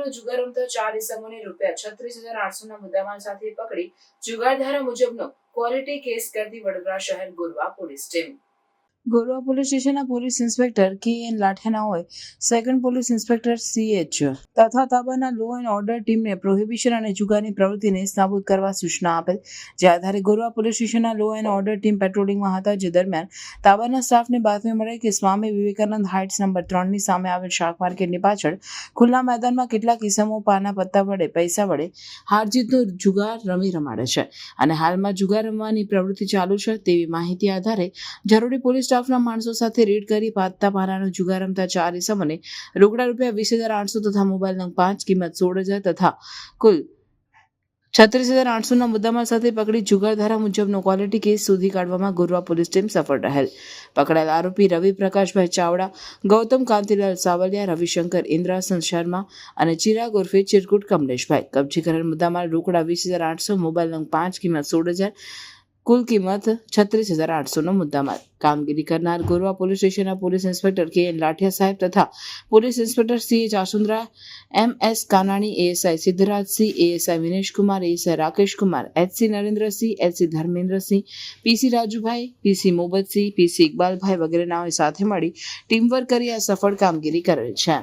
વડોદરામાં જુગાર રમતા ચાર ઇસમોને રૂપિયા છત્રીસ હજાર આઠસો ના મુદ્દામાલ સાથે પકડી જુગારધારા મુજબનો ક્વોલિટી કેસ કરતી વડોદરા શહેર Gorwa police team. Gorwa police સ્ટેશનના પોલીસ ઇન્સ્પેક્ટર કે એન લાઠિયાનાઓએ સેકન્ડ પોલીસ ઇન્સ્પેક્ટર સીએચ તથા તાબાના લો એન્ડ ઓર્ડર ટીમને પ્રોહિબિશન અને જુગારની પ્રવૃત્તિને નાબૂદ કરવા સૂચના આપેલ, જે આધારે ગોરવા પોલીસ સ્ટેશનના લો એન્ડ ઓર્ડર ટીમ પેટ્રોલિંગમાં હતા, જે દરમિયાન તાબાના સ્ટાફને બાતમી મળે કે સ્વામી વિવેકાનંદ હાઇટ્સ નંબર ત્રણની સામે આવેલ શાક માર્કેટની પાછળ, ખુલ્લા મેદાનમાં કેટલાક કિસ્સામાં પાના પત્તા વડે, પૈસા વડે હારજીતનો જુગાર રમી રમાડે છે. અને હાલમાં જુગાર રમવાની પ્રવૃત્તિ ચાલુ છે તેવી માહિતી આધારે જરૂરી પોલીસ સ્ટાફના માણસો સાથે રેડ કરી પાતતા પારાનો જુગાર રમતા ચાર ઇસમોને રોકડા રૂપિયા વીસ હજાર આઠસો તથા મોબાઈલ નંગ પાંચ કિંમત સોળ હજાર તથા કુલ છત્રીસ હજાર આઠસોના મુદ્દામાલ સાથે પકડી જુગાર ધારા મુજબનો ક્વોલિટી કેસ સુધી કાઢવામાં ગોરવા પોલીસ ટીમ સફળ રહેલ. પકડાયેલ આરોપી રવિ પ્રકાશભાઈ ચાવડા, ગૌતમ કાંતિલાલ સાવલિયા, રવિશંકર ઇન્દ્રાસન શર્મા અને ચિરાગ ઉર્ફે ચિરકુટ કમલેશભાઈ. કબજે કરેલ મુદ્દામાલ રોકડા વીસ હજાર આઠસો, મોબાઈલ નંબર પાંચ કિંમત સોળ હજાર કુલ કિંમત છત્રીસ હજાર આઠસોનો મુદ્દામાલ. કામગીરી કરનાર ગોરવા પોલીસ સ્ટેશનના police inspector K N Lathiya સાહેબ તથા police inspector C H Asundra M S Kanani ASI Siddhrajsinh ASI Vineshkumar ASI Rakeshkumar HC Narendrasinh HC Dharmendrasinh PC Rajubhai PC Mobatsinh PC Iqbalbhai વગેરેનાઓએ સાથે મળી ટીમવર્ક કરી આ સફળ કામગીરી કરેલ છે.